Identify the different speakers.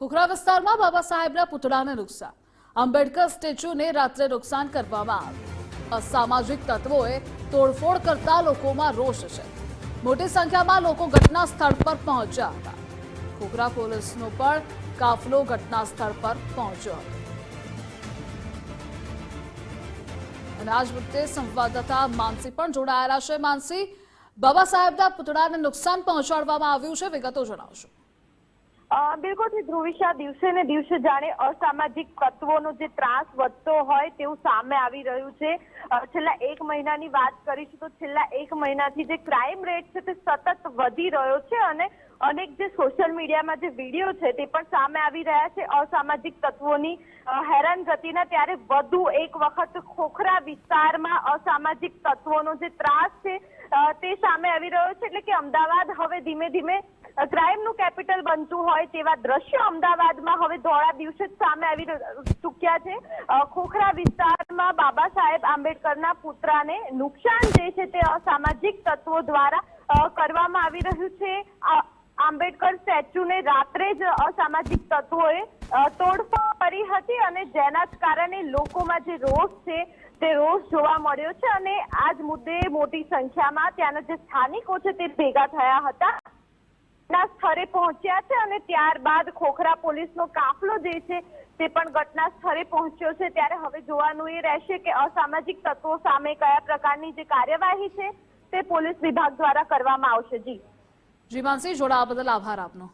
Speaker 1: ખોખરા વિસ્તારમાં બાબા સાહેબના પુતળાને નુકસાન. આંબેડકર સ્ટેચ્યુને રાત્રે નુકસાન કરવામાં આવ્યું. અસામાજિક તત્વોએ તોડફોડ કરતા લોકોમાં રોષ છે. મોટી સંખ્યામાં લોકો ઘટના સ્થળ પર પહોંચ્યા હતા. ખોખરા પોલીસનો પણ કાફલો ઘટના સ્થળ પર પહોંચ્યો હતો. અને આજ વખતે સંવાદદાતા માનસી પણ જોડાયેલા છે. માનસી, બાબા સાહેબના પુતળાને નુકસાન પહોંચાડવામાં આવ્યું છે. વિગતો જણાવશો.
Speaker 2: અ, બિલકુલથી ધ્રુવિશા દિવસે ને દિવસે જાણે અસામાજિક તત્વોનો જે ત્રાસ વધતો હોય તેવું સામે આવી રહ્યું છે. છેલ્લા એક મહિનાની વાત કરીશું તો છેલ્લા એક મહિનાથી જે ક્રાઇમ રેટ છે તે સતત વધી રહ્યો છે અને અનેક જે સોશિયલ મીડિયામાં જે વીડિયો છે તે પણ સામે આવી રહ્યા છે. અસામાજિક તત્વોની હેરાન હેરાનગતિના ત્યારે વધુ એક વખત ખોખરા વિસ્તારમાં અસામાજિક તત્વોનો જે ત્રાસ છે તે સામે આવી રહ્યો છે. એટલે કે અમદાવાદ હવે ધીમે ધીમે ક્રાઇમનું કેપિટલ બનતું હોય તેવા દ્રશ્યો અમદાવાદમાં હવે ધોળા દિવસે જ સામે આવી ચૂક્યા છે. ખોખરા વિસ્તારમાં બાબા સાહેબ આંબેડકરના પુત્રાને નુકસાન જે છે તે અસામાજિક તત્વો દ્વારા કરવામાં આવી રહ્યું છે. આંબેડકર સ્ટેચ્યુને રાત્રે જ અસામાજિક તત્વોએ તોડફોડ કરી હતી અને જેના કારણે લોકોમાં જે રોષ છે તે રોષ જોવા મળ્યો છે અને આ જ મુદ્દે મોટી સંખ્યામાં ત્યાંના જે સ્થાનિકો છે તે ભેગા થયા હતા. ના સ્થળે પહોંચ્યા છે અને ત્યારબાદ ખોખરા પોલીસનો કાફલો જે છે તે પણ ઘટના સ્થળે પહોંચ્યો છે. ત્યારે હવે જોવાનું એ રહેશે કે અસામાજિક તત્વો સામે કયા પ્રકારની જે કાર્યવાહી છે તે પોલીસ વિભાગ દ્વારા કરવામાં આવશે. જી.
Speaker 1: જી, માનસી, જોડાવા બદલ આભાર આપનો.